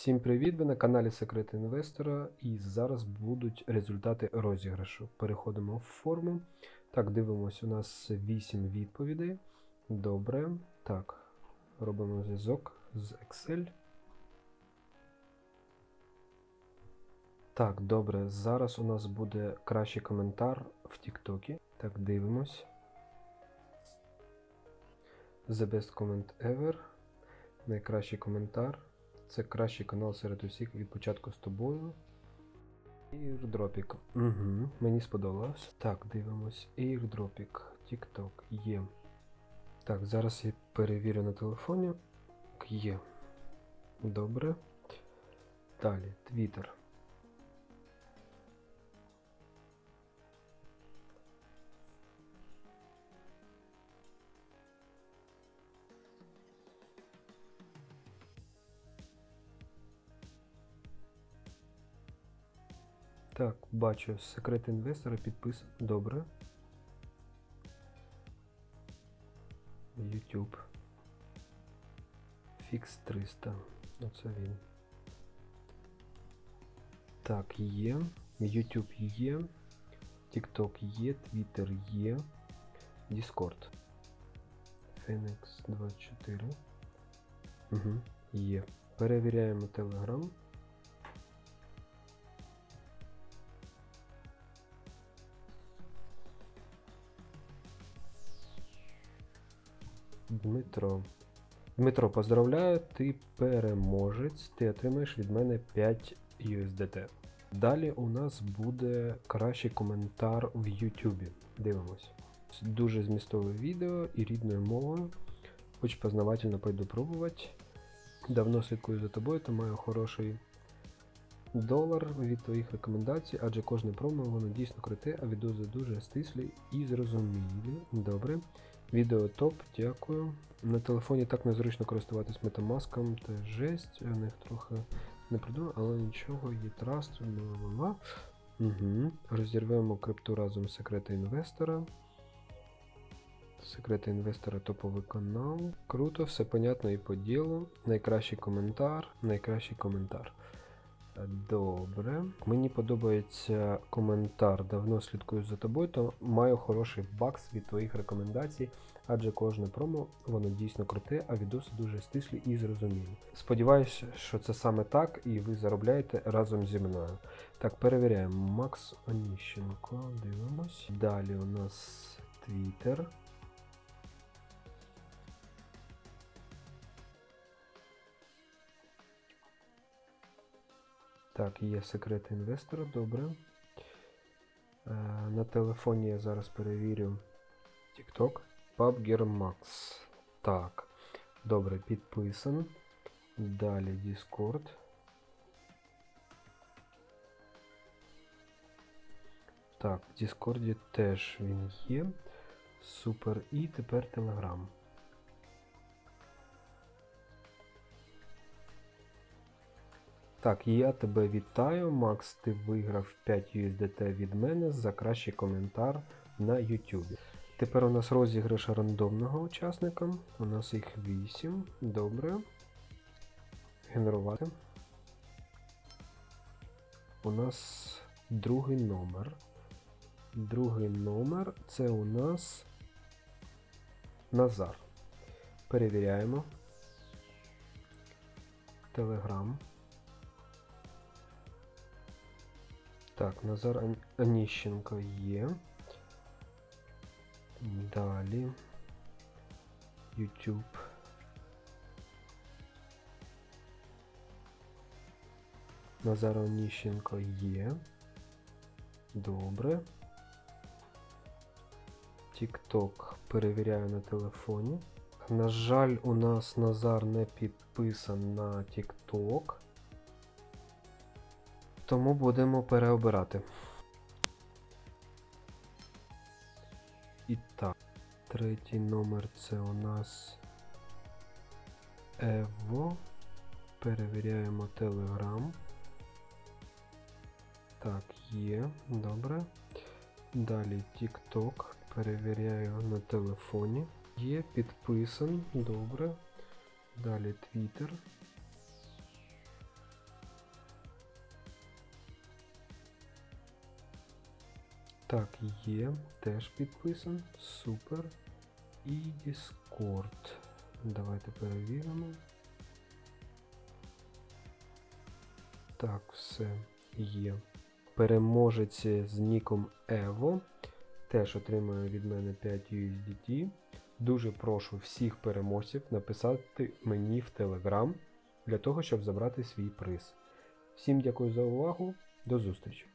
Всім привіт! Ви на каналі Секрети Інвестора і зараз будуть результати розіграшу. Переходимо в форму. Так, дивимось, у нас 8 відповідей. Добре. Так, робимо зв'язок з Excel. Так, добре. Зараз у нас буде кращий коментар в Тіктокі. Так, дивимось. The best comment ever. Найкращий коментар. Це кращий канал серед усіх від початку з тобою. Ірдропік. Угу, мені сподобалось. Так, дивимось. Airdropік. TikTok є. Так, зараз я перевірю на телефоні. Є. Добре. Далі, Twitter. Так, бачу, секрет інвестора підпис. Добре. YouTube. Fix 300. Оце він. Так, є. YouTube є. TikTok є, Twitter є. Discord. Phoenix 24. Угу, є. Перевіряємо Telegram. Дмитро. Дмитро, поздравляю, ти переможець. Ти отримаєш від мене 5 USDT. Далі у нас буде кращий коментар в YouTube. Дивимось. Дуже змістове відео і рідною мовою. Хоч познавательно пойду пробувати. Давно слідкую за тобою, то маю хороший долар від твоїх рекомендацій, адже кожне промо воно дійсно круте, а відози дуже стислі і зрозумілі. Добре. Відео топ, дякую. На телефоні так незручно користуватись метамаском, це жесть, я них трохи не придумав, але нічого, є траст, Угу. Розірвемо крипту разом з секрети інвестора. Секрети інвестора топовий канал. Круто, все понятно і по ділу. Найкращий коментар, найкращий коментар. Добре. Мені подобається коментар. Давно слідкую за тобою, то маю хороший бакс від твоїх рекомендацій, адже кожне промо воно дійсно круте, а відоси дуже стислі і зрозумілі. Сподіваюся, що це саме так, і ви заробляєте разом зі мною. Так, перевіряємо. Макс Оніщенко, дивимось. Далі у нас Twitter. Так, є секрети інвестора, добре. Е, на телефоні я зараз перевірю TikTok. PUBG Max. Так. Добре, підписан. Далі Discord. Так, в Discord теж він є. Супер. І тепер Telegram. Так, я тебе вітаю, Макс. Ти виграв 5 USDT від мене за кращий коментар на YouTube. Тепер у нас розіграш рандомного учасника. У нас їх 8. Добре. Генерувати. У нас другий номер. Другий номер це у нас Назар. Перевіряємо. Телеграм. Так, Назар Ан- Аніщенко є. Далі. YouTube. Назар Оніщенко є. Добре. TikTok перевіряю на телефоні. На жаль, у нас Назар не підписан на TikTok. Тому будемо переобирати. І так, третій номер це у нас Ево. Перевіряємо Telegram. Так, є, добре. Далі TikTok. Перевіряю на телефоні. Є підписан, добре. Далі Twitter. Так, є, теж підписан. Супер. І Discord. Давайте перевіримо. Так, все є. Переможець з ніком Evo теж отримує від мене 5 USDT. Дуже прошу всіх переможців написати мені в Telegram для того, щоб забрати свій приз. Всім дякую за увагу. До зустрічі!